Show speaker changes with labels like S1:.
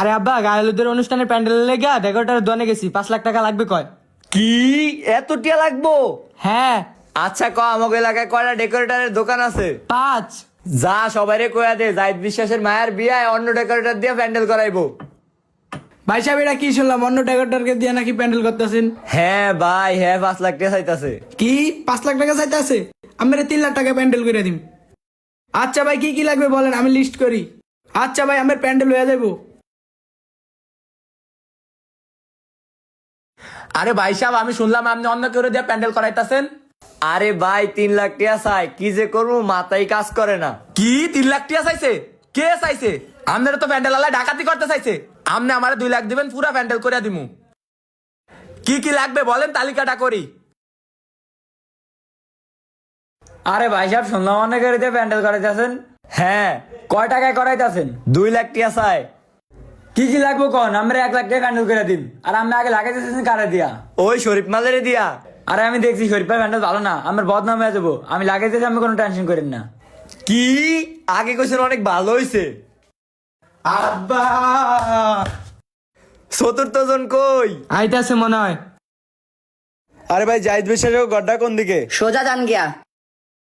S1: আরে আব্বা গায়েলুদের অনুষ্ঠানের প্যান্ডেল লেগে ডেকোরেটারের দোকানে গেছি পাঁচ লাখ টাকা লাগবে কয়?
S2: কি? এত টিয়া লাগবো?
S1: হ্যাঁ।
S2: আচ্ছা ক আমাকে এলাকায় কয়টা ডেকোরেটরের দোকান আছে?
S1: পাঁচ।
S2: যা সবাইরে কয়া দে জাহিদ বিশ্বাসের মায়ের বিয়ায় অন্য ডেকোরেটর দিয়ে প্যান্ডেল করাইবো।
S3: ভাই সাহেব এটা কি শুনলাম অন্য ডেকোরেটরকে দিয়ে নাকি প্যান্ডেল করতেছেন?
S2: হ্যাঁ ভাই হ্যাঁ পাঁচ লাখ টাকা চাইতাছে।
S3: কি? পাঁচ লাখ টাকা চাইতে আছে আমি তিন লাখ টাকা প্যান্ডেল করে দিম। আচ্ছা ভাই কি কি লাগবে বলেন আমি লিস্ট করি। আচ্ছা ভাই আমার প্যান্ডেল হয়ে যাব
S4: আরে ভাই সাহেব আমি শুনলাম আপনি অন্য কেউ দিয়ে প্যান্ডেল করাইতেছেন।
S2: আরে ভাই তিন লাখ টাকা চাই। কি যে করব মাথায় কাজ করে না।
S4: কি? তিন লাখ টিয়া চাইছে? কে চাইছে? আপনারা তো প্যান্ডেল আলাই ডাকাতি করতে চাইছে। আপনি আমার দুই লাখ দিবেন পুরা প্যান্ডেল করে দিমু। কি কি লাগবে বলেন তালিকাটা করি।
S5: আরে ভাই সাহেব শুনলাম অনেক দিয়ে প্যান্ডেল করাইতেছেন।
S2: হ্যাঁ
S5: কয় টাকায় করাইতেছেন?
S2: দুই লাখ টিয়া চাই।
S5: কি কি লাগবো কোন? আমরা এক লাখ টাকা করে দিন আর আমরা আগে লাগাইতেছেন কারে দিয়া?
S2: ওই শরীফ মালের দিয়া।
S5: আরে আমি দেখছি শরীফের প্যান্ডেল ভালো না। আমার বদনাম হয়ে যাব। আমি লাগাইতেছি আমি কোনো টেনশন করেন না।
S2: কি? আগে কোশ্চেন অনেক ভালো হইছে।
S3: আব্বা!
S2: চতুর্থ জন কই?
S1: আইতাছে মনে হয়।
S2: আরে ভাই জাহিদ বিশ্বাসের গড্ডা কোন দিকে?
S6: সোজা যান গিয়া।